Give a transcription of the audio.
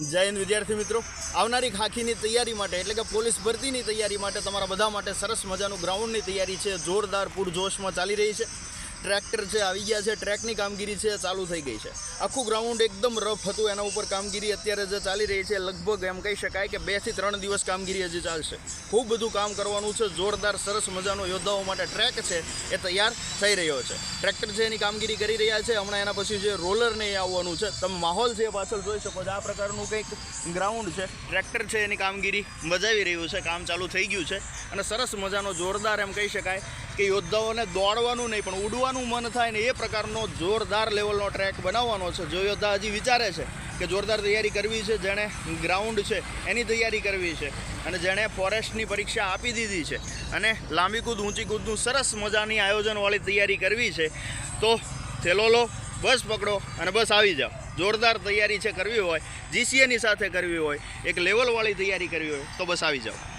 જય હિન્દ વિદ્યાર્થી મિત્રો. આવનારી ખાખીની તૈયારી માટે, એટલે કે પોલીસ ભરતીની તૈયારી માટે તમારા બધા માટે સરસ મજાનું ગ્રાઉન્ડની તૈયારી છે. જોરદાર પૂરજોશમાં ચાલી રહી છે. ટ્રેક્ટર છે, આવી ગયા છે. ટ્રેકની કામગીરી છે, ચાલુ થઈ ગઈ છે. આખું ગ્રાઉન્ડ એકદમ રફ હતું. એના ઉપર કામગીરી અત્યારે જે ચાલી રહી છે, લગભગ એમ કહી શકાય કે બેથી ત્રણ દિવસ કામગીરી હજી ચાલશે. ખૂબ બધું કામ કરવાનું છે. જોરદાર, સરસ મજાનો યોદ્ધાઓ માટે ટ્રેક છે. એ તૈયાર થઈ રહ્યો છે. ટ્રેક્ટર છે એની કામગીરી કરી રહ્યા છે, હમણાં એના પછી જે રોલરને એ આવવાનું છે. તમે માહોલ છે પાછળ જોઈ શકો છો, આ પ્રકારનું કંઈક ગ્રાઉન્ડ છે. ટ્રેક્ટર છે એની કામગીરી મજાવી રહ્યું છે. કામ ચાલુ થઈ ગયું છે. અને સરસ મજાનો, જોરદાર એમ કહી શકાય કે યોદ્ધાઓને દોડવાનું નહીં, પણ ઉડવાનું મન થાય ને એ પ્રકારનો જોરદાર લેવલનો ટ્રેક બનાવવાનો છે. જો હજી વિચારે છે કે જોરદાર તૈયારી કરવી છે, જેણે ગ્રાઉન્ડ છે, એની તૈયારી કરવી છે. અને જેણે ફોરેસ્ટની પરીક્ષા આપી દીધી છે. અને લાંબી કૂદ, ઊંચી કૂદનું સરસ મજાની આયોજનવાળી તૈયારી કરવી છે. તો થેલો લો, બસ પકડો અને બસ આવી જાઓ. જોરદાર તૈયારી છે, કરવી હોય જીસીએની સાથે કરવી હોય, એક લેવલવાળી તૈયારી કરવી હોય, તો બસ આવી જાઓ.